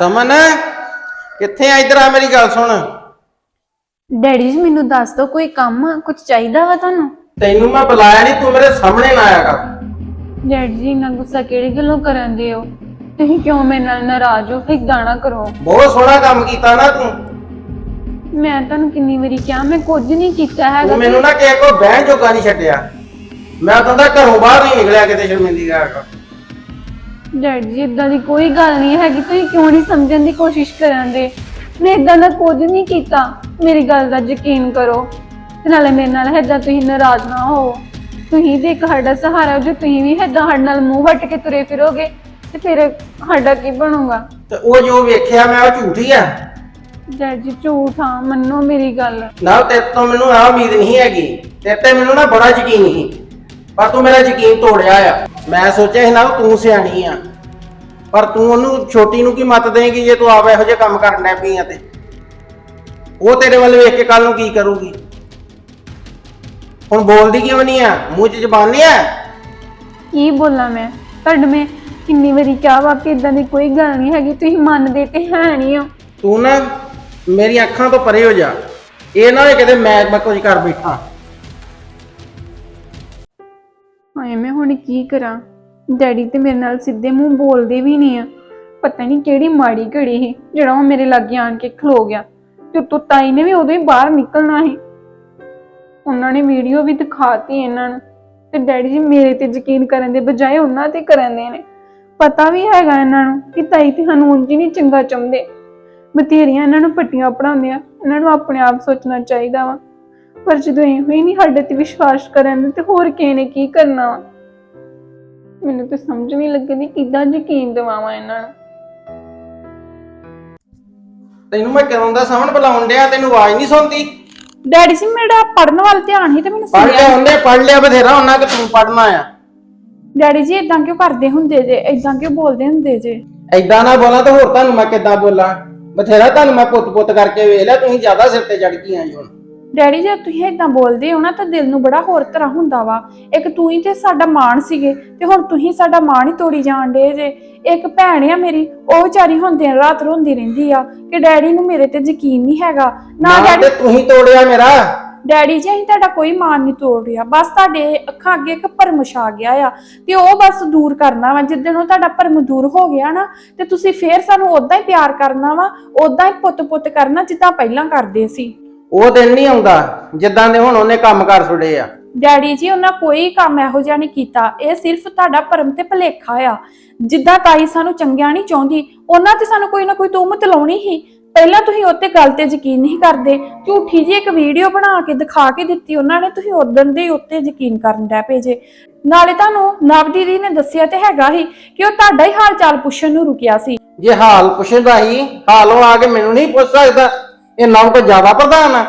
ਸਮਨ ਕਿੱਥੇ ਆ ਇਧਰ ਆ ਮੇਰੀ ਗੱਲ ਸੁਣ। ਡੈਡੀ ਜੀ ਮੈਨੂੰ ਦੱਸ ਦਿਓ ਕੋਈ ਕੰਮ ਆ ਕੁਝ ਚਾਹੀਦਾ ਵਾ ਤੁਹਾਨੂੰ? ਤੈਨੂੰ ਮੈਂ ਬੁਲਾਇਆ ਨਹੀਂ ਤੂੰ ਮੇਰੇ ਸਾਹਮਣੇ ਨਾ ਆਇਆ ਕਰ। ਡੈਡੀ ਜੀ ਨਾ ਗੁੱਸਾ ਕਿਹੜੀ ਗੱਲੋਂ ਕਰਨ ਦੇ ਹੋ? ਤੁਸੀਂ ਕਿਉਂ ਮੇਰੇ ਨਾਲ ਨਾਰਾਜ਼ ਹੋ? ਏਦਾਂ ਨਾ ਕਰੋ। ਬਹੁਤ ਸੋਹਣਾ ਕੰਮ ਕੀਤਾ ਨਾ ਤੂੰ। ਮੈਂ ਤੁਹਾਨੂੰ ਕਿੰਨੀ ਵਾਰੀ ਕਿਹਾ ਮੈਂ ਕੁਝ ਨਹੀਂ ਕੀਤਾ ਹੈਗਾ। ਤੂੰ ਮੈਨੂੰ ਨਾ ਕਿਸੇ ਕੋ ਬਹਿਣ ਜੋਗਾ ਨਹੀਂ ਛੱਡਿਆ। ਮੈਂ ਤਾਂ ਉਹਦਾ ਘਰੋਂ ਬਾਹਰ ਨਹੀਂ ਨਿਕਲਿਆ ਕਿਤੇ ਸ਼ਰਮਿੰਦੀ ਕਰ ਡੈਡੀ ਜੀ ਇਦਾਂ ਦੀ ਕੋਈ ਗੱਲ ਨਹੀਂ ਹੈਗੀ ਤੁਸੀਂ ਕਿਉਂ ਨਹੀਂ ਸਮਝਣ ਦੀ ਕੋਸ਼ਿਸ਼ ਕਰਨ ਦੇ? ਮੈਂ ਇਦਾਂ ਦਾ ਕੁਝ ਨਹੀਂ ਕੀਤਾ। ਮੇਰੀ ਗੱਲ ਦਾ ਯਕੀਨ ਕਰੋ। ਤੇ ਨਾਲੇ ਮੇਰੇ ਨਾਲ ਏਦਾਂ ਤੁਸੀਂ ਨਾਰਾਜ਼ ਨਾ ਹੋ। ਤੁਸੀਂ ਤੇ ਇੱਕ ਸਾਡਾ ਸਹਾਰਾ ਹੋ, ਜੇ ਤੁਸੀਂ ਵੀ ਏਦਾਂ ਸਾਡੇ ਨਾਲ ਮੂੰਹ ਵੱਟ ਕੇ ਤੁਰੇ ਫਿਰੋਗੇ ਤੇ ਫਿਰ ਸਾਡਾ ਕੀ ਬਣੂਗਾ? ਤੇ ਉਹ ਜੋ ਵੇਖਿਆ ਮੈਂ ਉਹ ਝੂਠੀ ਆ? ਡੈਡ ਜੀ ਝੂਠ ਆ ਮੰਨੋ ਮੇਰੀ ਗੱਲ। ਨਾ ਤੇਰੇ ਤੋਂ ਮੈਨੂੰ ਆ ਉਮੀਦ ਨਹੀਂ ਹੈਗੀ। ਤੇਰੇ ਤੇ ਮੈਨੂੰ ਨਾ ਬੜਾ ਯਕੀਨ ਸੀ। ਪਰ ਤੂੰ ਮੇਰਾ ਯਕੀਨ ਤੋੜਿਆ ਆ। ਮੈਂ ਸੋਚਿਆ ਸੀ ਨਾ ਤੂੰ ਸਿਆਣੀ ਆ। ਪਰ ਤੂੰ ਉਹਨੂੰ ਛੋਟੀ ਨੂੰ ਕੀ ਮਤ ਦੇਂਗੀ ਜੇ ਤੂੰ ਆਪ ਇਹੋ ਜਿਹੇ ਕੰਮ ਕਰਨ ਲੱਗ ਪਈ ਆ ਤੇ? ਉਹ ਤੇਰੇ ਵੱਲ ਵੇਖ ਕੇ ਕੱਲ ਨੂੰ ਕੀ ਕਰੂਗੀ? ਹੁਣ ਬੋਲਦੀ ਕਿਉਂ ਨਹੀਂ ਆ? ਮੂੰਹ 'ਚ ਜ਼ਬਾਨ ਨਹੀਂ ਆ? ਕੀ ਬੋਲਾਂ ਮੈਂ? ਤੁਹਾਡੇ ਮੈਂ ਕਿੰਨੀ ਵਾਰੀ ਕਿਹਾ ਵਾ ਕਿ ਇਦਾਂ ਦੀ ਕੋਈ ਗੱਲ ਨਹੀਂ ਹੈਗੀ ਤੁਸੀਂ ਮੰਨਦੇ ਤੇ ਹੈ ਨਹੀਂ ਹੋ ਤੂੰ ਨਾ ਮੇਰੀ ਅੱਖਾਂ ਤੋਂ ਪਰੇ ਹੋ ਜਾ। ਇਹ ਨਾ ਹੋਏ ਕਿਤੇ ਮੈਂ ਮੈਂ ਕੁਝ ਕਰ ਬੈਠਾ। ਹਾਏ ਮੈਂ ਹੁਣ ਕੀ ਕਰਾਂ? ਡੈਡੀ ਤੇ ਮੇਰੇ ਨਾਲ ਸਿੱਧੇ ਮੂੰਹ ਬੋਲਦੇ ਵੀ ਨਹੀਂ ਆ। ਪਤਾ ਨਹੀਂ ਕਿਹੜੀ ਮਾੜੀ ਘੜੀ ਸੀ, ਜਿਹੜਾ ਉਹ ਮੇਰੇ ਲਾਗੇ ਆਣ ਕੇ ਖਲੋ ਗਿਆ। ਤੇ ਉੱਤੋਂ ਤਾਈ ਨੇ ਵੀ ਉਦੋਂ ਹੀ ਬਾਹਰ ਨਿਕਲਣਾ ਸੀ। ਉਹਨਾਂ ਨੇ ਵੀਡੀਓ ਵੀ ਦਿਖਾਤੀ ਇਹਨਾਂ ਨੂੰ। ਤੇ ਡੈਡੀ ਜੀ ਮੇਰੇ ਤੇ ਯਕੀਨ ਕਰਨ ਦੇ ਬਜਾਏ ਉਹਨਾਂ ਤੇ ਕਰਦੇ ਨੇ। ਪਤਾ ਵੀ ਹੈਗਾ ਇਹਨਾਂ ਨੂੰ ਕਿ ਤਾਈ ਤੇ ਸਾਨੂੰ ਉਂਝ ਹੀ ਨਹੀਂ ਚੰਗਾ ਚਾਹੁੰਦੇ। ਬਥੇਰੀਆਂ ਇਹਨਾਂ ਨੂੰ ਪੱਟੀਆਂ ਪੜਾਉਂਦੇ ਆ। ਇਹਨਾਂ ਨੂੰ ਆਪਣੇ ਆਪ ਸੋਚਣਾ ਚਾਹੀਦਾ ਵਾ। ਪਰ ਜਦੋਂ ਇਹੋ ਹੀ ਨਹੀਂ ਸਾਡੇ ਤੇ ਵਿਸ਼ਵਾਸ ਕਰਨ ਤੇ ਹੋਰ ਕਿਸੇ ਨੇ ਕੀ ਕਰਨਾ ਵਾ? ਮੈਨੂੰ ਤਾਂ ਸਮਝ ਨਹੀਂ ਲੱਗਦੀ ਕਿੱਦਾਂ ਯਕੀਨ ਦਿਵਾਵਾਂ ਇਹਨਾਂ ਨੂੰ। ਤੈਨੂੰ ਮੈਂ ਕਦੋਂ ਦਾ ਸਾਹਮਣ ਬੁਲਾਉਣ ਡਿਆ ਤੈਨੂੰ ਆਵਾਜ਼ ਨਹੀਂ ਸੁਣਦੀ। ਡੈਡੀ ਜੀ ਮੇਰਾ ਪੜਨ ਵੱਲ ਧਿਆਨ ਹੀ ਤੇ ਮੈਨੂੰ ਪੜ ਸੁਣਿਆ ਲਿਆ ਉਹਨੇ ਪੜ ਲਿਆ ਬਥੇਰਾ ਉਹਨਾਂ ਕਿ ਤੂੰ ਪੜਨਾ ਆ। ਡੈਡੀ ਜੀ ਇਦਾਂ ਕਿਉਂ ਕਰਦੇ ਹੁੰਦੇ ਜੇ? ਇਦਾਂ ਕਿਉਂ ਬੋਲਦੇ ਹੁੰਦੇ ਜੇ? ਐਦਾਂ ਨਾ ਬੋਲਾਂ ਤਾਂ ਹੋਰ ਤੁਹਾਨੂੰ ਮੈਂ ਕਿੱਦਾਂ ਬੋਲਾਂ? ਬਥੇਰਾ ਤੁਹਾਨੂੰ ਮੈਂ ਪੁੱਤ ਪੁੱਤ ਕਰਕੇ ਵੇਖ ਲਿਆ ਤੁਸੀਂ ਜ਼ਿਆਦਾ ਸਿਰ ਤੇ ਚੜ ਗਈਆਂ ਜੀ ਹੁਣ। ਡੈਡੀ ਜੇ ਤੁਸੀਂ ਇਦਾਂ ਬੋਲਦੇ ਹੋ ਨਾ ਤਾਂ ਦਿਲ ਨੂੰ ਬੜਾ ਹੋਰ ਤਰ੍ਹਾਂ ਹੁੰਦਾ ਵਾ। ਇੱਕ ਤੂੰ ਹੀ ਤੇ ਸਾਡਾ ਮਾਣ ਸੀਗੇ ਤੇ ਹੁਣ ਤੁਸੀਂ ਸਾਡਾ ਮਾਣ ਹੀ ਤੋੜੀ ਜਾਣ ਡੇ ਜੇ। ਇੱਕ ਭੈਣ ਆ ਮੇਰੀ ਉਹ ਵਿਚਾਰੀ ਹੁਣ ਦਿਨ ਰਾਤ ਰੋਂਦੀ ਰਹਿੰਦੀ ਆ ਕਿ ਡੈਡੀ ਨੂੰ ਮੇਰੇ ਤੇ ਯਕੀਨ ਨਹੀਂ ਹੈਗਾ। ਨਾ ਨਾ ਡੈਡੀ ਤੇ ਤੁਸੀਂ ਤੋੜਿਆ ਮੇਰਾ। ਡੈਡੀ ਜੀ ਅਸੀਂ ਤੁਹਾਡਾ ਕੋਈ ਮਾਨ ਨਹੀਂ ਤੋੜ ਰਿਹਾ। ਬਸ ਤੁਹਾਡੇ ਅੱਖਾਂ ਅੱਗੇ ਇੱਕ ਭਰਮ ਛਾ ਗਿਆ ਆ ਤੇ ਉਹ ਬਸ ਦੂਰ ਕਰਨਾ ਵਾ। ਜਿੱਦਣ ਉਹ ਤੁਹਾਡਾ ਭਰਮ ਦੂਰ ਹੋ ਗਿਆ ਨਾ ਤੇ ਤੁਸੀਂ ਫੇਰ ਸਾਨੂੰ ਉਦਾਂ ਹੀ ਪਿਆਰ ਕਰਨਾ ਵਾ ਉਦਾਂ ਹੀ ਪੁੱਤ-ਪੁੱਤ ਕਰਨਾ ਜਿੱਦਾਂ ਪਹਿਲਾਂ ਕਰਦੇ ਸੀ। ਉਹ ਦਿਨ ਨਹੀਂ ਆਉਂਦਾ ਜਿੱਦਾਂ ਦੇ ਹੁਣ ਉਹਨੇ ਕੰਮ ਕਰ ਛੁੜੇ ਆ। ਡੈਡੀ ਜੀ ਉਹਨਾਂ ਕੋਈ ਕੰਮ ਇਹੋ ਜਿਹਾ ਨਹੀਂ ਕੀਤਾ। ਇਹ ਸਿਰਫ ਤੁਹਾਡਾ ਭਰਮ ਤੇ ਭਲੇਖਾ ਆ। ਜਿੱਦਾਂ ਤਾਈ ਸਾਨੂੰ ਚੰਗਿਆ ਨਹੀਂ ਚਾਹੁੰਦੀ ਉਹਨਾਂ ਤੇ ਸਾਨੂੰ ਕੋਈ ਨਾ ਕੋਈ ਤੁਹਮਤ ਲਾਉਣੀ ਹੀ। ਪਹਿਲਾਂ ਤੁਸੀਂ ਉੱਤੇ ਗੱਲ ਤੇ ਯਕੀਨ ਨਹੀਂ ਕਰਦੇ। ਝੂਠੀ ਜੀ ਇੱਕ ਵੀਡੀਓ ਬਣਾ ਕੇ ਦਿਖਾ ਕੇ ਦਿੱਤੀ ਉਹਨਾਂ ਨੇ ਤੁਸੀਂ ਉਦੋਂ ਦੇ ਹੀ ਉੱਤੇ ਯਕੀਨ ਕਰਨ ਡੈ ਪਏ ਜੇ। ਨਾਲੇ ਤੁਹਾਨੂੰ ਨਵ ਦੀਦੀ ਨੇ ਦੱਸਿਆ ਤੇ ਹੈਗਾ ਹੀ ਕਿ ਉਹ ਤੁਹਾਡਾ ਹੀ ਹਾਲ ਚਾਲ ਪੁੱਛਣ ਨੂੰ ਰੁਕਿਆ ਸੀ। ਜੇ ਹਾਲ ਪੁੱਛਦਾ ਹੀ ਹਾਲੋਂ ਆ ਕੇ ਮੈਨੂੰ ਨਹੀਂ ਪੁੱਛ ਸਕਦਾ। ਇਹ ਨੌ ਕੋ ਜ਼ਿਆਦਾ ਪ੍ਰਧਾਨ ਆ।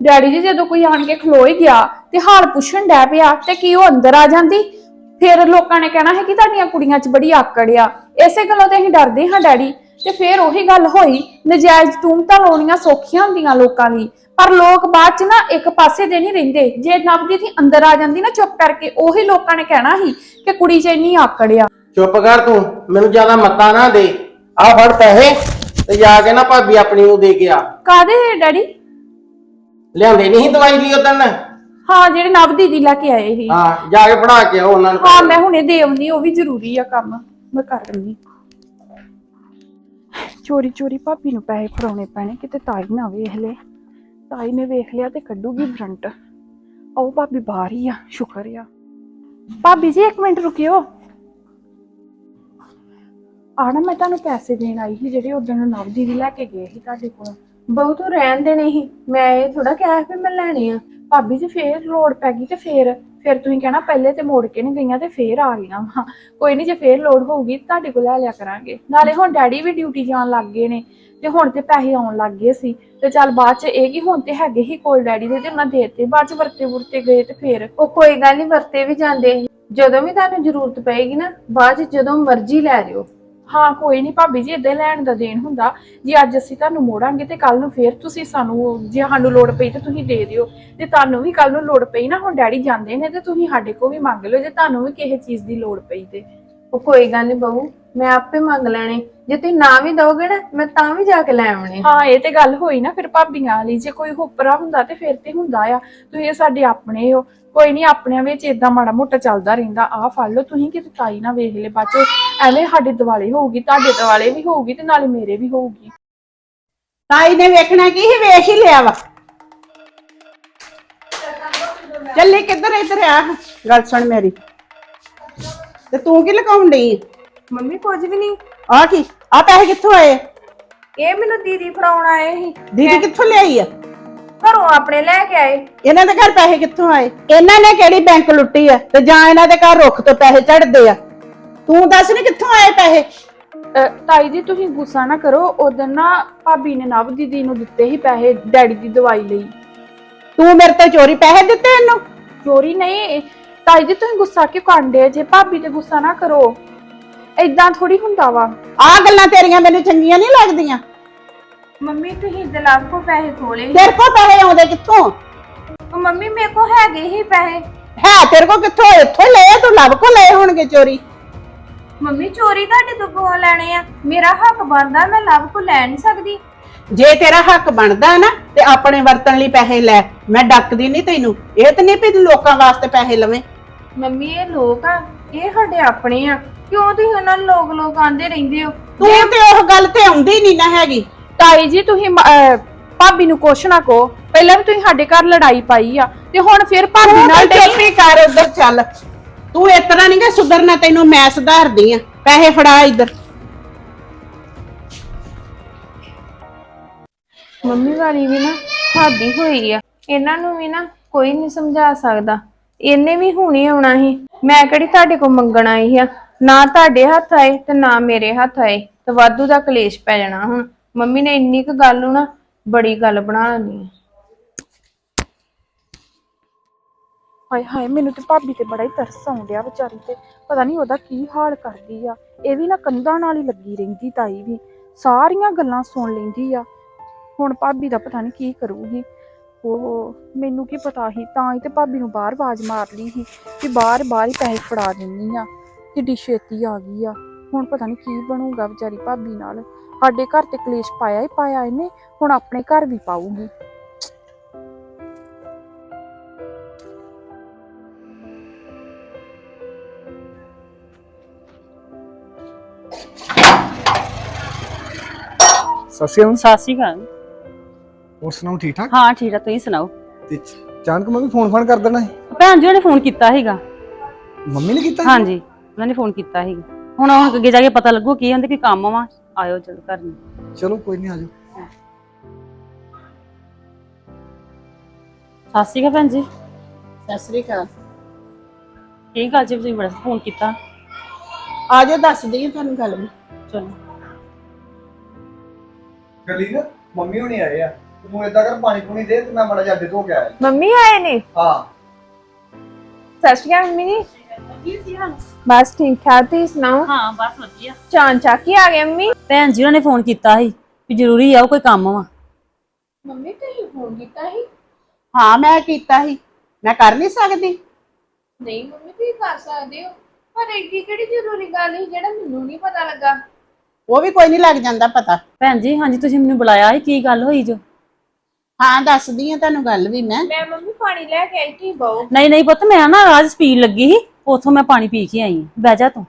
ਡੈਡੀ ਜੀ ਜਦੋਂ ਕੋਈ ਆਣ ਕੇ ਖਲੋ ਹੀ ਗਿਆ ਤੇ ਹਾਲ ਪੁੱਛਣ ਡੈ ਪਿਆ ਤੇ ਕੀ ਉਹ ਅੰਦਰ ਆ ਜਾਂਦੀ? ਫਿਰ ਲੋਕਾਂ ਨੇ ਕਹਿਣਾ ਹੈ ਕਿ ਤੁਹਾਡੀਆਂ ਕੁੜੀਆਂ 'ਚ ਬੜੀ ਆਕੜ ਆ। ਇਸੇ ਗੱਲੋਂ ਤੇ ਅਸੀਂ ਡਰਦੇ ਹਾਂ ਡੈਡੀ। ਤੇ ਫਿਰ ਉਹੀ ਗੱਲ ਹੋਈ ਨਜਾਇਜ਼ ਤੂਮਤਾਂ ਲਾਉਣੀਆਂ ਸੌਖੀਆਂ ਹੁੰਦੀਆਂ ਲੋਕਾਂ ਲਈ। ਪਰ ਲੋਕ ਬਾਅਦ 'ਚ ਨਾ ਇੱਕ ਪਾਸੇ ਦੇ ਨਹੀਂ ਰਹਿੰਦੇ। ਜੇ ਨਬਦੀ ਦੀ ਅੰਦਰ ਆ ਜਾਂਦੀ ਨਾ ਚੁੱਪ ਕਰਕੇ ਉਹੀ ਲੋਕਾਂ ਨੇ ਕਹਿਣਾ ਸੀ ਕਿ ਕੁੜੀ 'ਚ ਇੰਨੀ ਆਕੜ ਆ। ਚੁੱਪ ਕਰ ਤੂੰ ਮੈਨੂੰ ਜ਼ਿਆਦਾ ਮੱਤਾ ਨਾ ਦੇ। ਆ ਫੜ ਪੈਸੇ। ਤੇ ਜਾ ਕੇ ਨਾ ਭਾਬੀ ਆਪਣੀ ਨੂੰ ਦੇ ਕੇ ਆ। ਕਾਦੇ ਡੈਡੀ? ਲਿਆਂਦੇ ਨਹੀਂ ਸੀ ਦਵਾਈ ਲਈ ਉਦੋਂ ਹਾਂ ਜਿਹੜੇ ਨਵ ਦੀਦੀ ਲੈ ਕੇ ਆਏ ਸੀ। ਹਾਂ ਜਾ ਕੇ ਫੜਾ ਕੇ ਆਓ ਉਹਨਾਂ ਨੂੰ। ਹਾਂ ਮੈਂ ਹੁਣੇ ਦੇ ਆਉਂਦੀ ਉਹ ਵੀ ਜ਼ਰੂਰੀ ਆ ਕੰਮ। ਮੈਂ ਕਰ ਲੈਂਦੀ ਚੋਰੀ ਚੋਰੀ ਭਾਬੀ ਨੂੰ ਪੈਸੇ ਫੜਾਉਣੇ ਪੈਣੇ ਕਿਤੇ ਤਾਈ ਨਾ ਵੇਖ ਲੇ। ਤਾਈ ਨੇ ਵੇਖ ਲਿਆ ਤੇ ਕੱਢੂਗੀ ਫਰੰਟ ਉਹ ਭਾਬੀ ਬਾਹਰ ਹੀ ਆ ਸ਼ੁਕਰ ਆ। ਭਾਬੀ ਜੀ ਇੱਕ ਮਿੰਟ ਰੁਕਿਓ। ਆ ਨਾ ਮੈਂ ਤੁਹਾਨੂੰ ਪੈਸੇ ਦੇਣ ਆਈ ਸੀ, ਜਿਹੜੇ ਉਦੋਂ ਨਵ ਦੀਦੀ ਲੈ ਕੇ ਗਏ ਸੀ ਤੁਹਾਡੇ ਕੋਲ। ਬਹੁਤ ਰਹਿਣ ਦੇਣੇ ਸੀ। ਮੈਂ ਇਹ ਥੋੜਾ ਕਿਹਾ ਵੀ ਮੈਂ ਲੈਣੇ ਆ। ਭਾਬੀ ਜੀ, ਫੇਰ ਲੋੜ ਪੈ ਗਈ ਤੇ ਫੇਰ, ਫਿਰ ਤੁਸੀਂ ਕਹਿਣਾ ਪਹਿਲੇ ਤੇ ਮੋੜ ਕੇ ਨਹੀਂ ਗਈਆਂ ਤੇ ਫੇਰ ਆ ਗਈਆਂ ਵਾ। ਕੋਈ ਨਹੀਂ ਜੇ ਫੇਰ ਲੋੜ ਹੋਊਗੀ ਤੁਹਾਡੇ ਕੋਲ ਲੈ ਲਿਆ ਕਰਾਂਗੇ। ਨਾਲੇ ਹੁਣ ਡੈਡੀ ਵੀ ਡਿਊਟੀ ਜਾਣ ਲੱਗ ਗਏ ਨੇ ਤੇ ਹੁਣ ਤੇ ਪੈਸੇ ਆਉਣ ਲੱਗ ਗਏ ਸੀ। ਤੇ ਚੱਲ ਬਾਅਦ ਚ ਇਹ ਕੀ ਹੁਣ ਤੇ ਹੈਗੇ ਹੀ ਕੋਲ ਡੈਡੀ ਦੇ ਤੇ ਉਹਨਾਂ ਦੇ ਦਿੱਤੇ। ਬਾਅਦ ਚ ਵਰਤੇ ਵਰਤੇ ਗਏ ਤੇ ਫੇਰ ਉਹ ਕੋਈ ਗੱਲ ਨਹੀਂ ਵਰਤੇ ਵੀ ਜਾਂਦੇ ਸੀ। ਜਦੋਂ ਵੀ ਤੁਹਾਨੂੰ ਜ਼ਰੂਰਤ ਪਏਗੀ ਨਾ, ਬਾਅਦ ਚ ਜਦੋਂ ਮਰਜ਼ੀ ਲੈ ਜਿਓ। ਹਾਂ ਕੋਈ ਨਹੀਂ ਭਾਬੀ ਜੀ ਇਦਾਂ ਲੈਣ ਦਾ ਦੇਣ ਹੁੰਦਾ। ਜੇ ਅੱਜ ਅਸੀਂ ਤੁਹਾਨੂੰ ਮੋੜਾਂਗੇ ਤੇ ਕੱਲ ਨੂੰ ਫੇਰ ਤੁਸੀਂ ਸਾਨੂੰ ਜੇ ਸਾਨੂੰ ਲੋੜ ਪਈ ਤੇ ਤੁਸੀਂ ਦੇ ਦਿਓ। ਤੇ ਤੁਹਾਨੂੰ ਵੀ ਕੱਲ ਨੂੰ ਲੋੜ ਪਈ ਨਾ ਹੁਣ ਡੈਡੀ ਜਾਂਦੇ ਨੇ ਤੇ ਤੁਸੀਂ ਸਾਡੇ ਕੋਲ ਵੀ ਮੰਗ ਲਓ ਜੇ ਤੁਹਾਨੂੰ ਵੀ ਕਿਸੇ ਚੀਜ਼ ਦੀ ਲੋੜ ਪਈ ਤੇ। ਉਹ ਕੋਈ ਗੱਲ ਨਹੀਂ ਬਹੂ ਮੈਂ ਆਪੇ ਮੰਗ ਲੈਣੇ। ਜੇ ਤੁਸੀਂ ਨਾ ਵੀ ਦੋਗੇ ਨਾ ਮੈਂ ਤਾਂ ਵੀ ਜਾ ਕੇ ਲੈ ਆਉਣੇ ਹਾਂ ਇਹ ਤੇ ਗੱਲ ਹੋਈ ਨਾ ਫਿਰ ਭਾਬੀਆਂ ਵਾਲੀ। ਜੇ ਕੋਈ ਹੁਪਰਾ ਹੁੰਦਾ ਤੇ ਫਿਰ ਤੇ ਹੁੰਦਾ ਆ। ਤੁਸੀਂ ਸਾਡੇ ਆਪਣੇ ਹੋ। ਕੋਈ ਨਹੀਂ ਆਪਣਿਆਂ ਵਿੱਚ ਇਦਾਂ ਮਾੜਾ ਮੋਟਾ ਚੱਲਦਾ ਰਹਿੰਦਾ ਆਹ ਫੜ ਲਓ ਤੁਸੀਂ ਕਿਤੇ ਤਾਈ ਨਾ ਵੇਖ ਲੈ ਬਾਚੋ ਐਵੇਂ ਸਾਡੇ ਦਿਵਾਲੇ ਹੋਊਗੀ ਤੁਹਾਡੇ ਦਿਵਾਲੇ ਵੀ ਹੋਊਗੀ ਤੇ ਨਾਲੇ ਮੇਰੇ ਵੀ ਹੋਊਗੀ। ਤਾਈ ਨੇ ਵੇਖਣਾ ਕੀ ਹੀ ਵੇਖ ਹੀ ਲਿਆ ਵਾ। ਚੱਲੀ ਕਿੱਧਰ ਇੱਧਰ ਆ। ਗੱਲ ਸੁਣ ਮੇਰੀ। ਤੇ ਤੂੰ ਕੀ ਲਗਾਉਣ ਡਈ? ਮੰਮੀ ਕੁਝ ਵੀ ਨਹੀਂ। ਆ ਕੀ? ਆ ਪੈਸੇ ਕਿੱਥੋਂ ਆਏ? ਇਹ ਮੈਨੂੰ ਦੀਦੀ ਫੜਾਉਣ ਆਏ ਸੀ। ਦੀਦੀ ਕਿੱਥੋਂ ਲਿਆਈ ਆ? ਘਰੋਂ ਆਪਣੇ ਲੈ ਕੇ ਆਏ। ਇਹਨਾਂ ਦੇ ਘਰ ਪੈਸੇ ਕਿੱਥੋਂ ਆਏ? ਇਹਨਾਂ ਨੇ ਕਿਹੜੀ ਬੈਂਕ ਲੁੱਟੀ ਆ ਤੇ ਜਾਂ ਇਹਨਾਂ ਦੇ ਘਰ ਰੁੱਖ ਤੋਂ ਪੈਸੇ ਚੜਦੇ ਆ? ਤੂੰ ਦੱਸ ਨੀ ਕਿੱਥੋਂ ਆਏ ਪੈਸੇ? ਤਾਈ ਜੀ ਤੁਸੀਂ ਗੁੱਸਾ ਨਾ ਕਰੋ। ਉਦੋਂ ਨਾ ਭਾਬੀ ਨੇ ਨਵ ਦੀਦੀ ਨੂੰ ਦਿੱਤੇ ਸੀ ਪੈਸੇ ਡੈਡੀ ਦੀ ਦਵਾਈ ਲਈ। ਤੂੰ ਮੇਰੇ ਤੋਂ ਚੋਰੀ ਪੈਸੇ ਦਿੱਤੇ ਇਹਨੂੰ? ਚੋਰੀ ਨਹੀਂ। ਤਾਈ ਜੀ ਤੁਸੀਂ ਗੁੱਸਾ ਕਿਉਂ ਕਾਂਡੇ ਜੇ ਭਾਬੀ ਤੇ ਗੁੱਸਾ ਨਾ ਕਰੋ। ਏਦਾਂ ਥੋੜੀ ਹੁੰਦਾ ਵਾ। ਆ ਗੱਲਾਂ ਤੇਰੀਆਂ ਮੈਨੂੰ ਚੰਗੀਆਂ ਨਹੀਂ ਲੱਗਦੀਆਂ। ਮੰਮੀ ਤੁਸੀਂ ਦਲਾਬ ਕੋ ਪੈਸੇ ਖੋਲੇ? ਤੇਰੇ ਕੋਲ ਪੈਸੇ ਆਉਂਦੇ ਕਿੱਥੋਂ? ਉਹ ਮੰਮੀ ਮੇਰੇ ਕੋ ਹੈਗੇ ਹੀ ਪੈਸੇ। ਹੈ ਤੇਰੇ ਕੋਲ ਕਿੱਥੋਂ? ਇੱਥੋਂ ਲਏ ਤੂੰ ਲੱਭ ਕੋ ਲਏ ਹੋਣਗੇ ਚੋਰੀ? ਮੰਮੀ ਚੋਰੀ ਤੁਹਾਡੇ ਤੋਂ ਕਿਉਂ ਲੈਣੇ ਆ? ਮੇਰਾ ਹੱਕ ਬਣਦਾ ਮੈਂ ਲਵ ਕੋ ਲੈ ਨਹੀਂ ਸਕਦੀ। ਜੇ ਤੇਰਾ ਹੱਕ ਬਣਦਾ ਨਾ ਤੇ ਆਪਣੇ ਵਰਤਣ ਲਈ ਪੈਸੇ ਲੈ। ਮੈਂ ਡੱਕਦੀ ਨਹੀਂ ਤੈਨੂੰ। ਇਹ ਤਾਂ ਨਹੀਂ ਵੀ ਲੋਕਾਂ ਵਾਸਤੇ ਪੈਸੇ ਲਵੇਂ। ਮੰਮੀ ਇਹ ਲੋਕ ਆ ਇਹ ਸਾਡੇ ਆਪਣੇ ਆ। ਕਿਉਂ ਤੁਸੀਂ ਉਹਨਾਂ ਨੂੰ ਲੋਕ ਲੋਕ ਆਂਦੇ ਰਹਿੰਦੇ ਹੋ? ਤੂੰ ਤੇ ਉਹ ਗੱਲ ਤੇ ਆਉਂਦੀ ਨਹੀਂ ਨਾ ਹੈਗੀ। ਤਾਈ ਜੀ ਤੁਸੀਂ ਮ- ਅਹ ਭਾਬੀ ਨੂੰ ਕੁਛ ਨਾ ਕਹੋ। ਪਹਿਲਾਂ ਵੀ ਤੁਸੀਂ ਸਾਡੇ ਘਰ ਲੜਾਈ ਪਾਈ ਆ ਤੇ ਹੁਣ ਫਿਰ ਭਾਬੀ ਨਾਲ ਨਾਲ ਡਈ। ਕਰ ਉਧਰ ਚੱਲ। ਤੂੰ ਇਸ ਤਰ੍ਹਾਂ ਨਹੀਂ ਕਿ ਸੁਧਰਨਾ ਤੈਨੂੰ ਮੈਂ ਸੁਧਾਰਦੀ ਆ। ਪੈਸੇ ਫੜਾ ਇੱਧਰ। ਮੰਮੀ ਵਾਲੀ ਵੀ ਨਾ ਹਾਦੀ ਹੋਈ ਆ। ਇਹਨਾਂ ਨੂੰ ਵੀ ਨਾ ਕੋਈ ਨਹੀਂ ਸਮਝਾ ਸਕਦਾ। ਇਹਨੇ ਵੀ ਹੁਣੇ ਆਉਣਾ ਸੀ। ਮੈਂ ਕਿਹੜੀ ਤੁਹਾਡੇ ਕੋਲ ਮੰਗਣ ਆਈ ਆ? ਨਾ ਤੁਹਾਡੇ ਹੱਥ ਆਏ ਤੇ ਨਾ ਮੇਰੇ ਹੱਥ ਆਏ ਤੇ ਵਾਧੂ ਦਾ ਕਲੇਸ਼ ਪੈ ਜਾਣਾ ਹੁਣ। ਮੰਮੀ ਨੇ ਇੰਨੀ ਕੁ ਗੱਲ ਨੂੰ ਨਾ ਬੜੀ ਗੱਲ ਬਣਾ ਲੈਣੀ ਆ। ਹਾਏ ਹਾਏ, ਮੈਨੂੰ ਤੇ ਭਾਬੀ ਤੇ ਬੜਾ ਹੀ ਤਰਸ ਆਉਂਦਿਆ ਵਿਚਾਰੀ ਤੇ। ਪਤਾ ਨਹੀਂ ਉਹਦਾ ਕੀ ਹਾਲ ਕਰਦੀ ਆ। ਇਹ ਵੀ ਨਾ ਕੰਧਾਂ ਨਾਲ ਹੀ ਲੱਗੀ ਰਹਿੰਦੀ, ਤਾਈ ਵੀ। ਸਾਰੀਆਂ ਗੱਲਾਂ ਸੁਣ ਲੈਂਦੀ ਆ। ਹੁਣ ਭਾਬੀ ਦਾ ਪਤਾ ਨਹੀਂ ਕੀ ਕਰੂਗੀ। ਉਹ ਮੈਨੂੰ ਕੀ ਪਤਾ ਸੀ, ਤਾਂ ਹੀ ਤੇ ਭਾਬੀ ਨੂੰ ਬਾਹਰ ਆਵਾਜ਼ ਮਾਰ ਲਈ ਸੀ ਕਿ ਬਾਹਰ ਬਾਹਰ ਹੀ ਪੈਸੇ ਫੜਾ ਦਿੰਨੀ ਆ, ਕਿੱਡੀ ਛੇਤੀ ਆ ਗਈ ਆ। ਹੁਣ ਪਤਾ ਨਹੀਂ ਕੀ ਬਣੂਗਾ ਵਿਚਾਰੀ ਭਾਬੀ ਨਾਲ। ਸਾਡੇ ਘਰ ਤੇ ਕਲੇਸ਼ ਪਾਇਆ ਹੀ ਪਾਇਆ ਇਹਨੇ ਹੁਣ ਆਪਣੇ ਘਰ ਵੀ ਪਾਊਗੀ। ਸਤਿ ਸ਼੍ਰੀ ਅਕਾਲ। ਸਤਿ ਸ਼੍ਰੀ ਅਕਾਲ। ਹੋਰ ਸੁਣਾਓ ਠੀਕ ਠਾਕ? ਹਾਂ ਠੀਕ ਆ ਤੁਸੀਂ ਸੁਣਾਓ? ਤੇ ਚਾਨਕ ਮੈਂ ਵੀ ਫੋਨ ਫਾਨ ਕਰ ਦੇਣਾ ਸੀ। ਭੈਣ ਜੀ ਨੇ ਫੋਨ ਕੀਤਾ ਸੀਗਾ। ਮੰਮੀ ਨੇ ਕੀਤਾ ਸੀ? ਹਾਂਜੀ ਉਹਨਾਂ ਨੇ ਫੋਨ ਕੀਤਾ ਸੀਗਾ। ਹੁਣ ਉਹ ਅੱਗੇ ਜਾ ਕੇ ਪਤਾ ਲੱਗੂ ਕੀ ਹੁੰਦੇ ਕੀ ਕੰਮ ਵਾ। ਆਇਓ ਜਦ ਘਰ ਨੂੰ। ਚਲੋ ਕੋਈ ਨਹੀਂ ਆਜੋ। ਸਤਿ ਸ਼੍ਰੀ ਅਕਾਲ ਭੈਣ ਜੀ। ਸਤਿ ਸ੍ਰੀ ਅਕਾਲ। ਕੀ ਗੱਲ ਜੀ ਤੁਸੀਂ ਬੜਾ ਫੋਨ ਕੀਤਾ। ਆ ਜਾ ਦੱਸਦੀ ਆ ਤੁਹਾਨੂੰ ਗੱਲ ਮੈਂ। ਚਲੋ। ਗਲੀ ਨਾ ਮੰਮੀ ਹੁਣੀ ਆਏ ਆ। ਤੂੰ ਏਦਾਂ ਕਰ ਪਾਣੀ ਪੂਣੀ ਦੇ ਤੇ ਮੈਂ ਮੜਾ ਜਾ ਧੋ ਕੇ ਆਇਆ। ਮੰਮੀ ਆਏ ਨੇ? ਹਾਂ। ਸਤਿ ਸ਼੍ਰੀ ਅਕਾਲ ਮੰਮੀ ਜੀ। ਬਸ ਠੀਕ ਠਾਕ ਤੁਸੀਂ ਸੁਣਾਓ? ਹਾਂ ਬਸ ਵਧੀਆ। ਚਾਂ ਚੱਕ ਹੀ ਆ ਗਏ ਮੰਮੀ? ਭੈਣ ਜੀ ਉਹਨਾਂ ਨੇ ਫੋਨ ਕੀਤਾ ਸੀ ਵੀ ਜ਼ਰੂਰੀ ਆ ਉਹ ਕੋਈ ਕੰਮ ਵਾ। ਮੰਮੀ ਤੁਸੀਂ ਫੋਨ ਕੀਤਾ ਸੀ? ਹਾਂ ਮੈਂ ਕੀਤਾ ਸੀ। ਮੈਂ ਕਰ ਨਹੀਂ ਸਕਦੀ। ਨਹੀਂ ਮੰਮੀ ਤੁਸੀਂ ਕਰ ਸਕਦੇ ਹੋ। ਪਰ ਐਡੀ ਕਿਹੜੀ ਜ਼ਰੂਰੀ ਗੱਲ ਸੀ ਜਿਹੜਾ ਮੈਨੂੰ ਨਹੀਂ ਪਤਾ ਲੱਗਾ? ਉਹ ਵੀ ਕੋਈ ਨਹੀਂ ਲੱਗ ਜਾਂਦਾ ਪਤਾ। ਭੈਣ ਜੀ ਹਾਂਜੀ ਤੁਸੀਂ ਮੈਨੂੰ ਬੁਲਾਇਆ ਸੀ ਕੀ ਗੱਲ ਹੋਈ ਜੋ? ਹਾਂ ਦੱਸਦੀ ਆ ਤੁਹਾਨੂੰ ਗੱਲ ਵੀ ਮੈਂ। ਮੈਂ ਮੰਮੀ ਪਾਣੀ ਲੈ ਕੇ ਆਈ ਤੀ ਬਹੁ। ਨਹੀਂ ਨਹੀਂ ਪੁੱਤ ਮੈਂ ਨਾ ਰਾਜ ਸਪੀਡ ਲੱਗੀ ਸੀ। ਉਥੋਂ ਮੈਂ ਪਾਣੀ ਪੀ ਕੇ ਆਈ ਹਾਂ। ਬਹਿ ਜਾ ਤੂੰ।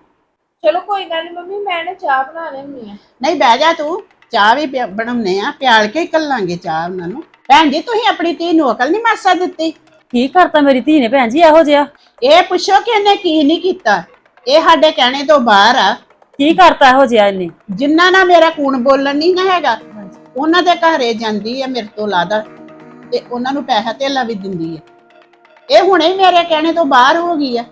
ਚਲੋ ਕੋਈ ਗੱਲ ਨਹੀਂ ਮੰਮੀ ਮੈਂ ਨਾ ਚਾਹ ਬਣਾ ਲੈਣੀ ਆ ਨਹੀਂ ਬਹਿ ਜਾ ਤੂੰ। ਚਾਹ ਵੀ ਪਿਆ- ਆ ਪਿਆਲ ਕੇ ਹੀ ਕੱਲਾਂਗੇ ਚਾਹ ਉਹਨਾਂ ਨੂੰ। ਭੈਣ ਜੀ ਤੁਸੀਂ ਆਪਣੀ ਧੀ ਨੂੰ ਅਕਲ ਨਹੀਂ ਮਾਸਾ ਦਿੱਤੀ। ਕੀ ਕਰਤਾ ਮੇਰੀ ਧੀ ਨੇ ਭੈਣ ਜੀ ਇਹੋ ਜਿਹਾ? ਇਹ ਪੁੱਛੋ ਕਿ ਇਹਨੇ ਕੀ ਨਹੀਂ ਕੀਤਾ। ਇਹ ਸਾਡੇ ਕਹਿਣੇ ਤੋਂ ਬਾਹਰ ਆ। ਕੀ ਕਰਤਾ ਇਹੋ ਜਿਹਾ ਇਹਨੇ? ਜਿੰਨਾ ਨਾ ਮੇਰਾ ਕੂਣ ਬੋਲਣ ਨਹੀਂ ਨਾ ਹੈਗਾ ਉਹਨਾਂ ਦੇ ਘਰੇ ਜਾਂਦੀ ਹੈ ਮੇਰੇ ਤੋਂ ਲਾਦਾ ਤੇ ਉਹਨਾਂ ਨੂੰ ਪੈਸਾ ਧੇਲਾ ਵੀ ਦਿੰਦੀ ਹੈ ਇਹ ਹੁਣੇ ਹੀ ਮੇਰੇ ਕਹਿਣੇ ਤੋਂ ਬਾਹਰ ਹੋ ਗਈ ਆ।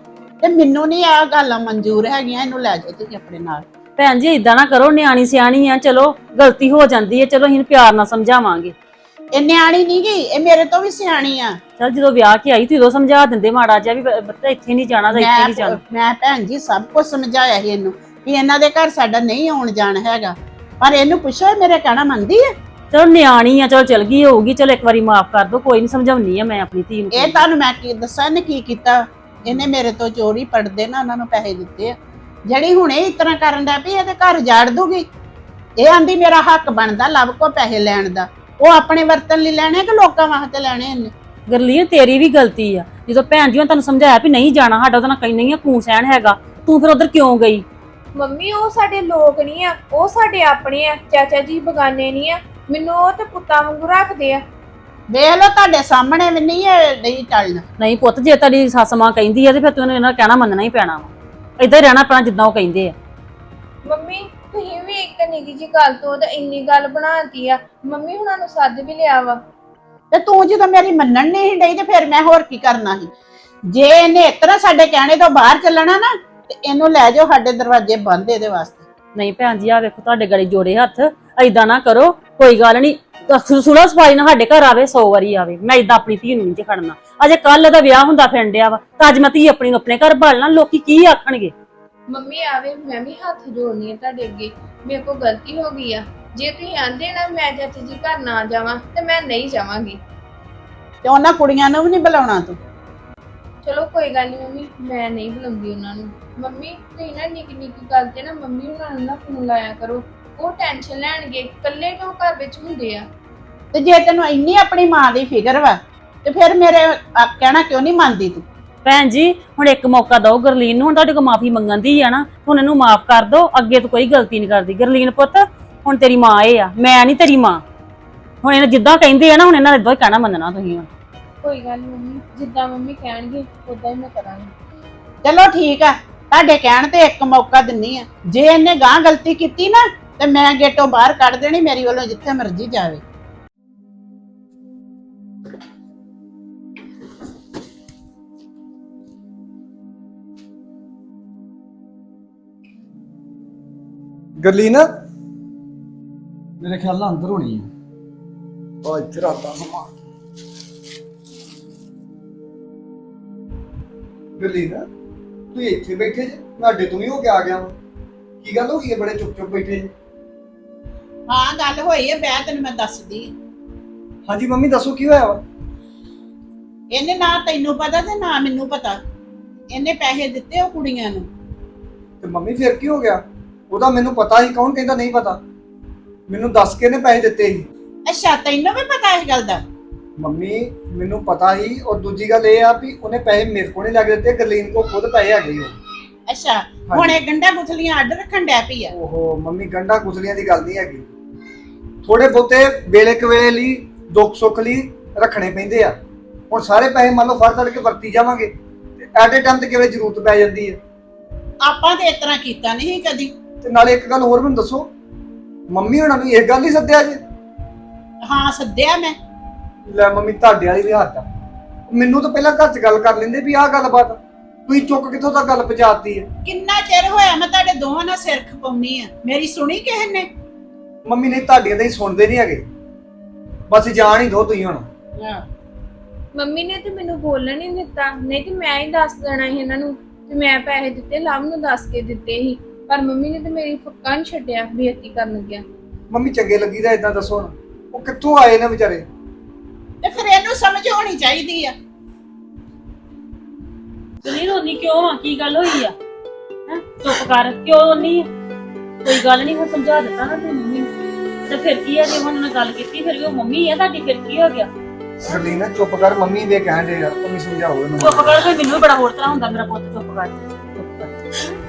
ਤੇ ਮੈਨੂੰ ਨਹੀਂ ਆ ਗੱਲਾਂ ਮਨਜ਼ੂਰ ਹੈਗੀਆਂ ਇਹਨੂੰ ਲੈ ਜਾਓ ਤੁਸੀਂ ਆਪਣੇ ਨਾਲ। ਭੈਣ ਜੀ ਇਦਾਂ ਨਾ ਕਰੋ ਨਿਆਣੀ ਸਿਆਣੀ ਆ ਚਲੋ ਗਲਤੀ ਹੋ ਜਾਂਦੀ ਹੈ ਚਲੋ ਅਸੀਂ ਇਹਨੂੰ ਪਿਆਰ ਨਾਲ ਸਮਝਾਵਾਂਗੇ। ਇਹ ਨਿਆਣੀ ਨਹੀਂ ਗਈ ਇਹ ਮੇਰੇ ਤੋਂ ਵੀ ਸਿਆਣੀ ਆ। ਚਲ ਜਦੋਂ ਵਿਆਹ ਕੇ ਆਈ ਤੇ ਉਦੋਂ ਸਮਝਾ ਦਿੰਦੇ ਮਾੜਾ ਜਿਹਾ ਵੀ ਬੱਤਾ ਇੱਥੇ ਨਹੀਂ ਜਾਣਾ ਤਾਂ ਇੱਥੇ ਨਹੀਂ ਜਾਣਾ। ਮੈਂ ਮੈਂ ਭੈਣ ਜੀ ਸਭ ਕੁਝ ਸਮਝਾਇਆ ਸੀ ਇਹਨੂੰ ਕਿ ਇਹਨਾਂ ਦੇ ਘਰ ਸਾਡਾ ਨਹੀਂ ਆਉਣ ਜਾਣ ਹੈਗਾ। ਪਰ ਇਹਨੂੰ ਪੁੱਛੋ ਇਹ ਮੇਰੇ ਕਹਿਣਾ ਮੰਨਦੀ ਹੈ? ਚਲੋ ਨਿਆਣੀ ਆ ਚਲੋ ਚਲ ਗਈ ਹੋਊਗੀ ਚਲੋ ਇੱਕ ਵਾਰੀ ਮਾਫ ਕਰ ਦਿਓ ਕੋਈ ਨਹੀਂ ਸਮਝਾਉਣੀ ਆ ਮੈਂ ਆਪਣੀ ਧੀ ਨੂੰ। ਇਹ ਤੁਹਾਨੂੰ ਮੈਂ ਕੀ ਦੱਸਾਂ ਇਹਨੇ ਕੀ ਕੀਤਾ? ਇਹਨੇ ਮੇਰੇ ਤੋਂ ਚੋਰੀ ਪੜਦੇ ਨਾ ਉਹਨਾਂ ਨੂੰ ਪੈਸੇ ਦਿੱਤੇ ਆ। ਜਿਹੜੀ ਹੁਣੇ ਇਸ ਤਰ੍ਹਾਂ ਕਰਨ ਦਾ ਵੀ ਇਹਦੇ ਘਰ ਜਾੜ ਦੂਗੀ। ਇਹ ਆਂਦੀ ਮੇਰਾ ਹੱਕ ਬਣਦਾ ਲਵ ਕੋ ਪੈਸੇ ਲੈਣ ਦਾ। ਉਹ ਆਪਣੇ ਵਰਤਨ ਲਈ ਲੈਣੇ ਕਿ ਲੋਕਾਂ ਵਾਸਤੇ ਲੈਣੇ ਇਹਨੇ? ਗਰਲੀਨ ਤੇਰੀ ਵੀ ਗਲਤੀ ਆ। ਜਦੋਂ ਭੈਣ ਜੀ ਨੇ ਤੈਨੂੰ ਸਮਝਾਇਆ ਵੀ ਨਹੀਂ ਜਾਣਾ ਸਾਡਾ ਉਹਦਾ ਨਾਲ ਕहीं ਨਹੀਂ ਆ ਕੂੰ ਸਹਿਣ ਹੈਗਾ। ਤੂੰ ਫਿਰ ਉਧਰ ਕਿਉਂ ਗਈ? ਮੰਮੀ ਉਹ ਸਾਡੇ ਲੋਕ ਨਹੀਂ ਆ ਉਹ ਸਾਡੇ ਆਪਣੇ ਆ ਚਾਚਾ ਜੀ ਬਗਾਨੇ ਨਹੀਂ ਆ। ਮੈਨੂੰ ਉਹ ਤੇ ਪੁੱਤਾਂ ਵਾਂਗੂ ਰੱਖਦੇ ਆ। ਵੇਖ ਲਓ ਤੁਹਾਡੇ ਸਾਹਮਣੇ ਵੀ ਨਹੀਂ ਇਹ ਨਹੀਂ ਟਲਣਾ ਨਹੀਂ ਪੁੱਤ ਜੇ ਤੇਰੀ ਸੱਸ ਮਾਂ ਕਹਿੰਦੀ ਆ ਤੇ ਫਿਰ ਤੂੰ ਇਹਨਾਂ ਦਾ ਕਹਿਣਾ ਮੰਨਣਾ ਹੀ ਪੈਣਾ ਵਾ। ਏਦਾਂ ਹੀ ਰਹਿਣਾ ਪੈਣਾ ਜਿੱਦਾਂ ਉਹ ਕਹਿੰਦੇ ਆ। ਮੰਮੀ ਤੁਸੀਂ ਵੀ ਇੱਕ ਨਿੱਕੀ ਜੀ ਗੱਲ ਤੋਂ ਤਾਂ ਇੰਨੀ ਗੱਲ ਬਣਾਤੀ ਆ। ਮੰਮੀ ਹੁਣਾਂ ਨੂੰ ਸੱਦ ਵੀ ਲਿਆ ਵਾ। ਤੇ ਤੂੰ ਜਦੋਂ ਮੇਰੀ ਮੰਨਣ ਨਹੀਂ ਸੀ ਡਈ ਤੇ ਫਿਰ ਮੈਂ ਹੋਰ ਕੀ ਕਰਨਾ ਸੀ? ਜੇ ਇਹਨੇ ਇਸ ਤਰ੍ਹਾਂ ਸਾਡੇ ਕਹਿਣੇ ਤੋਂ ਬਾਹਰ ਚੱਲਣਾ ਨਾ ਤੇ ਇਹਨੂੰ ਲੈ ਜਾਓ ਸਾਡੇ ਦਰਵਾਜ਼ੇ ਬੰਦ ਇਹਦੇ ਵਾਸਤੇ। ਨਹੀਂ ਭੈਣ ਜੀ ਆ ਵੇਖੋ ਤੁਹਾਡੇ ਗਲੇ ਜੋੜੇ ਹੱਥ। ਏਦਾਂ ਨਾ ਕਰੋ ਕੋਈ ਗੱਲ ਨਹੀਂ। ਸੁਲਾ ਸਫ਼ਾਈ ਨਾਲ ਸਾਡੇ ਘਰ ਆਵੇ 100 ਵਾਰੀ ਆਵੇ। ਮੈਂ ਏਦਾਂ ਆਪਣੀ ਧੀ ਨੂੰ ਨਹੀਂ ਖੜਨਾ ਅਜੇ ਕੱਲ ਦਾ ਵਿਆਹ ਹੁੰਦਾ ਫਿਰਨ ਡਿਆ ਵਾ ਤਾਂ ਅੱਜ ਮੈਂ ਧੀ ਆਪਣੀ ਨੂੰ ਆਪਣੇ ਘਰ ਭਾਲਣਾ ਲੋਕੀ ਕੀ ਆਖਣਗੇ? ਮੰਮੀ ਆਵੇ ਮੈਂ ਵੀ ਹੱਥ ਜੋੜਨੀ ਆ ਤੁਹਾਡੇ ਅੱਗੇ। ਮੇਰੇ ਕੋਲ ਗਲਤੀ ਹੋ ਗਈ ਆ। ਜੇ ਤੁਸੀਂ ਆਂਦੇ ਨਾ ਮੈਂ ਚਾਚੀ ਜੀ ਘਰ ਨਾ ਜਾਵਾਂ ਤੇ ਮੈਂ ਨਹੀਂ ਜਾਵਾਂਗੀ। ਤੇ ਉਹਨਾਂ ਕੁੜੀਆਂ ਨੂੰ ਵੀ ਨਹੀਂ ਬੁਲਾਉਣਾ ਤੂੰ? ਚਲੋ ਕੋਈ ਗੱਲ ਨਹੀਂ ਮੰਮੀ ਮੈਂ ਨਹੀਂ ਬੁਲਾਉਂਦੀ ਉਹਨਾਂ ਨੂੰ। ਮੰਮੀ ਤੁਸੀਂ ਨਾ ਨਿੱਕੀ ਨਿੱਕੀ ਗੱਲ ਤੇ ਨਾ ਮੰਮੀ ਉਹਨਾਂ ਨੂੰ ਨਾ ਫੋਨ ਲਾਇਆ ਕਰੋ। ਉਹ ਟੈਨਸ਼ਨ ਲੈਣਗੇ ਇਕੱਲੇ ਕਿਉਂ ਘਰ ਵਿੱਚ ਹੁੰਦੇ ਆ? ਤੇ ਜੇ ਤੈਨੂੰ ਇੰਨੀ ਆਪਣੀ ਮਾਂ ਦੀ ਫਿਕਰ ਵਾ ਤੇ ਫਿਰ ਮੇਰੇ ਆ- ਕਹਿਣਾ ਕਿਉਂ ਨਹੀਂ ਮੰਨਦੀ ਤੂੰ? ਭੈਣ ਜੀ ਹੁਣ ਇੱਕ ਮੌਕਾ ਦਿਓ ਗਰਲੀਨ ਨੂੰ ਹੁਣ ਤੁਹਾਡੇ ਕੋਲ ਮਾਫੀ ਮੰਗਣ ਦੀ ਆ ਨਾ ਹੁਣ ਇਹਨੂੰ ਮਾਫ ਕਰ ਦਿਓ ਅੱਗੇ ਤੋਂ ਕੋਈ ਗਲਤੀ ਨਹੀਂ ਕਰਦੀ। ਗਰਲੀਨ ਪੁੱਤ ਹੁਣ ਤੇਰੀ ਮਾਂ ਇਹ ਆ ਮੈਂ ਨਹੀਂ ਤੇਰੀ ਮਾਂ। ਹੁਣ ਇਹਨਾਂ ਜਿੱਦਾਂ ਕਹਿੰਦੇ ਆ ਨਾ ਹੁਣ ਇਹਨਾਂ ਨੇ ਇਦਾਂ ਹੀ ਕਹਿਣਾ ਮੰਨਣਾ ਤੁਸੀਂ ਹੁਣ। ਕੋਈ ਗੱਲ ਨੀ ਮੰਮੀ ਜਿੱਦਾਂ ਮੰਮੀ ਕਹਿਣਗੇ ਉਦਾਂ ਹੀ ਮੈਂ ਕਰਾਂਗੀ। ਚਲੋ ਠੀਕ ਆ ਤੁਹਾਡੇ ਕਹਿਣ ਤੇ ਇੱਕ ਮੌਕਾ ਦਿੰਨੀ ਆ। ਜੇ ਇਹਨੇ ਗਾਂ ਗਲਤੀ ਕੀਤੀ ਨਾ ਤੇ ਮੈਂ ਗੇਟੋਂ ਬਾਹਰ ਕੱਢ ਦੇਣੀ ਮੇਰੀ ਵੱਲੋਂ ਜਿੱਥੇ ਮਰਜ਼ੀ ਜਾਵੇ। ਗਰਲੀ ਨਾ ਮੇਰੇ ਖਿਆਲ ਨਾਲ ਅੰਦਰ ਹੋਣੀ ਆ। ਆ ਇੱਥੇ ਰੱਖਦਾ ਸਮਾਂ। ਗਰਲੀ ਨਾ ਤੂੰ ਇੱਥੇ ਬੈਠੇ ਜੇ। ਮੈਂ ਅੱਡੇ ਤੋਂ ਵੀ ਹੋ ਕੇ ਆ ਗਿਆ ਵਾਂ। ਕੀ ਗੱਲ ਹੋ ਗਈ ਹੈ ਬੜੇ ਚੁੱਪ ਚੁੱਪ ਬੈਠੇ ਜੇ? ਹਾਂ ਗੱਲ ਹੋਈ ਹੈ ਬੈ ਤੈਨੂੰ ਮੈਂ ਦੱਸਦੀ ਆਂ। ਹਾਂਜੀ ਮੰਮੀ ਦੱਸੋ ਕੀ ਹੋਇਆ ਵਾ? ਇਹਨੇ ਨਾ ਤੈਨੂੰ ਪਤਾ ਤੇ ਨਾ ਮੈਨੂੰ ਪਤਾ। ਇਹਨੇ ਪੈਸੇ ਦਿੱਤੇ ਉਹ ਕੁੜੀਆਂ ਨੂੰ। ਤੇ ਮੰਮੀ ਫਿਰ ਕੀ ਹੋ ਗਿਆ? ਉਹਦਾ ਮੈਨੂੰ ਪਤਾ ਹੀ ਕੌਣ ਕਹਿੰਦਾ ਨਹੀਂ ਪਤਾ? ਮੈਨੂੰ ਦੱਸ ਕੇ ਨੇ ਪੈਸੇ ਦਿੱਤੇ ਸੀ। ਅੱਛਾ ਤੈਨੂੰ ਵੀ ਪਤਾ ਇਸ ਗੱਲ ਦਾ? ਮੰਮੀ ਮੈਨੂੰ ਪਤਾ ਹੀ ਔਰ ਦੂਜੀ ਗੱਲ ਇਹ ਆ ਵੀ ਉਹਨੇ ਪੈਸੇ ਮੇਰੇ ਕੋਲ ਨਹੀਂ ਲੱਗ ਦਿੱਤੇ ਗਰਲੀਨ ਕੋ ਖੁਦ ਪੈਸੇ ਹੈਗੇ ਹੀ ਉਹ। ਅੱਛਾ ਹੁਣ ਇਹ ਗੰਡਾ ਗੁਥਲੀਆਂ ਅੱਡ ਰੱਖਣ ਡੈ ਪਈ ਆ। ਓਹੋ ਮੰਮੀ ਗੰਡਾ ਕੁਚਲੀਆਂ ਦੀ ਗੱਲ ਨਹੀਂ ਹੈਗੀ। ਥੋੜੇ ਬਹੁਤੇ ਵੇਲੇ ਕਵੇਲੇ ਲਈ ਦੁੱਖ ਸੁੱਖ ਲਈ ਰੱਖਣੇ ਪੈਂਦੇ ਆ। ਹੁਣ ਸਾਰੇ ਪੈਸੇ ਮੰਨ ਲਓ ਫੜ ਕੇ ਵਰਤੀ ਜਾਵਾਂਗੇ ਤੇ ਐਟ ਏ ਟਾਈਮ ਤੇ ਕਿਵੇਂ ਜ਼ਰੂਰਤ ਪੈ ਜਾਂਦੀ ਹੈ ਆਪਾਂ ਤੇ ਇਸ ਤਰ੍ਹਾਂ ਕੀਤਾ ਨਹੀਂ ਕਦੀ। ਤੇ ਨਾਲੇ ਇੱਕ ਗੱਲ ਹੋਰ ਮੈਨੂੰ ਦੱਸੋ ਮੰਮੀ ਉਹਨਾਂ ਨੂੰ ਇਹ ਗੱਲ ਹੀ ਸੱਦਿਆ ਜੇ? ਹਾਂ ਸੱਦਿਆ ਮੈਂ। ਲੈ ਮੰਮੀ ਤੁਹਾਡੇ ਵਾਲੀ ਵੀ ਹੱਥ ਆ। ਮੈਨੂੰ ਤਾਂ ਪਹਿਲਾਂ ਘਰ 'ਚ ਗੱਲ ਕਰ ਲੈਂਦੇ ਵੀ ਆਹ ਗੱਲਬਾਤ ਤੁਸੀਂ ਚੁੱਕ ਕਿੱਥੋਂ ਤੱਕ ਗੱਲ ਪਹੁੰਚਾਤੀ ਹੈ ਕਿੰਨਾ ਚਿਰ ਹੋਇਆ ਮੈਂ ਤੁਹਾਡੇ ਦੋਵਾਂ ਨਾਲ ਸਿਰ ਖਪਾਉਣੀ ਆ। ਮੇਰੀ ਸੁਣੀ ਕਿਸੇ ਨੇ? ਮੰਮੀ ਨੇ ਤੁਹਾਡੀਆਂ ਤਾਂ ਹੀ ਸੁਣਦੇ ਨਹੀਂ ਹੈਗੇ। ਬਸ ਜਾਣ ਹੀ ਦੋ ਤੁਸੀਂ ਹੁਣ। ਮੰਮੀ ਨੇ ਤੇ ਮੈਨੂੰ ਬੋਲਣ ਨਹੀਂ ਦਿੱਤਾ। ਨਹੀਂ ਤੇ ਮੈਂ ਹੀ ਦੱਸ ਦੇਣਾ ਸੀ ਇਹਨਾਂ ਨੂੰ ਤੇ ਮੈਂ ਪੈਸੇ ਦਿੱਤੇ ਲਵ ਨੂੰ ਦੱਸ ਕੇ ਦਿੱਤੇ ਸੀ। ਪਰ ਮੰਮੀ ਨੇ ਤੇ ਮੇਰੀ ਫੱਕਾ ਨਹੀਂ ਛੱਡਿਆ ਬੇਇੱਜ਼ਤੀ ਕਰਨ ਲੱਗਿਆ। ਮੰਮੀ ਚੰਗੇ ਲੱਗੀ ਦਾ ਇਦਾਂ ਦੱਸੋ ਹੁਣ ਉਹ ਕਿੱਥੋਂ ਆਏ ਨੇ ਵਿਚਾਰੇ? ਤੇ ਫਿਰ ਇਹਨੂੰ ਸਮਝ ਹੋਣੀ ਚਾਹੀਦੀ ਆ। ਗਰਲੀਨ ਰੋਣੀ ਕਿਉਂ ਆ? ਕੀ ਗੱਲ ਹੋਈ ਆ? ਹੈ? ਚੁੱਪ ਕਰ ਕਿਉਂ ਆ? ਕੋਈ ਗੱਲ ਨਹੀਂ ਫਿਰ ਸਮਝਾ ਦਿੱਤਾ ਨਾ ਤੇ ਮੰਮੀ ਨੂੰ ਤੇ ਫਿਰ ਕੀ ਆ ਜੇ ਉਹਨਾਂ ਨਾਲ ਗੱਲ ਕੀਤੀ ਫਿਰ ਵੀ ਉਹ ਮੰਮੀ ਆ ਤੁਹਾਡੀ ਫਿਰ ਕੀ ਹੋ ਗਿਆ? ਗਰਲੀਨਾ ਚੁੱਪ ਕਰ ਮੰਮੀ ਵੇ ਕਹਿਣ ਦੇ ਯਾਰ ਤੁਸੀਂ ਸਮਝਾਓ ਇਹਨੂੰ। ਚੁੱਪ ਕਰ ਕੋਈ ਮੈਨੂੰ ਵੀ ਬੜਾ ਹੋਰ ਤਰ੍ਹਾਂ ਹੁੰਦਾ ਮੇਰਾ ਪੁੱਤ ਚੁੱਪ ਕਰ।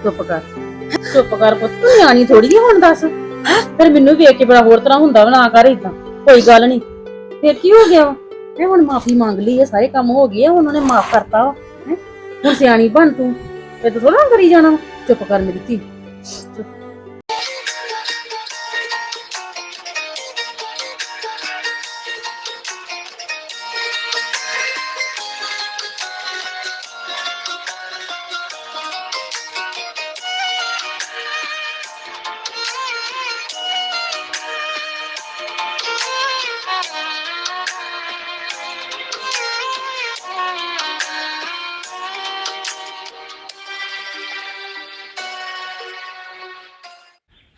ਚੁੱਪ ਕਰ ਚੁੱਪ ਕਰ। ਪੁੱਤ ਤੂੰ ਨਿਆਣੀ ਥੋੜੀ ਜਿਹੀ ਹੁਣ ਦੱਸ? ਫਿਰ ਮੈਨੂੰ ਵੇਖ ਕੇ ਬੜਾ ਹੋਰ ਤਰ੍ਹਾਂ ਹੁੰਦਾ ਵਾ ਨਾ ਕਰ ਇਦਾਂ ਕੋਈ ਗੱਲ ਨਹੀਂ। ਫਿਰ ਕੀ ਹੋ ਗਿਆ ਵਾ? ਇਹ ਹੁਣ ਮਾਫੀ ਮੰਗ ਲਈ ਹੈ ਸਾਰੇ ਕੰਮ ਹੋ ਗਏ ਆ, ਹੁਣ ਉਹਨੇ ਮਾਫ ਕਰਤਾ ਵਾ। ਹੈਂ? ਹੁਣ ਸਿਆਣੀ ਬਣ ਤੂੰ ਇਹ ਤਾਂ ਥੋੜਾ ਕਰੀ ਜਾਣਾ। ਵਾ। ਚੁੱਪ ਕਰ ਮੇਰੀ ਧੀ। ਚੁੱਪ।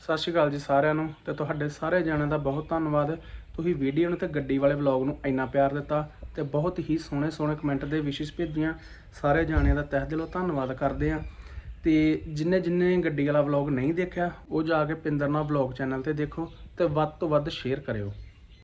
ਸਤਿ ਸ਼੍ਰੀ ਅਕਾਲ ਜੀ ਸਾਰਿਆਂ ਨੂੰ ਤੇ ਤੁਹਾਡੇ ਸਾਰੇ ਜਣਿਆਂ ਦਾ ਬਹੁਤ ਧੰਨਵਾਦ। ਤੁਸੀਂ ਵੀਡੀਓ ਨੂੰ ਤੇ ਗੱਡੀ ਵਾਲੇ ਵਲੌਗ ਨੂੰ ਇੰਨਾ ਪਿਆਰ ਦਿੱਤਾ ਤੇ ਬਹੁਤ ਹੀ ਸੋਹਣੇ ਸੋਹਣੇ ਕਮੈਂਟ ਦੇ ਵਿਸ਼ੇਸ਼ ਭੇਜੀਆਂ। ਸਾਰੇ ਜਾਣਿਆਂ ਦਾ ਤਹਿ ਦਿਲੋਂ ਧੰਨਵਾਦ ਕਰਦੇ ਆ ਤੇ ਜਿੰਨੇ ਜਿੰਨੇ ਗੱਡੀ ਵਾਲਾ ਵਲੌਗ ਨਹੀਂ ਦੇਖਿਆ, ਉਹ ਜਾ ਕੇ ਪਿੰਦਰ ਨਾਲ ਵਲੌਗ ਚੈਨਲ ਤੇ ਦੇਖੋ ਤੇ ਵੱਧ ਤੋਂ ਵੱਧ ਸ਼ੇਅਰ ਕਰਿਓ।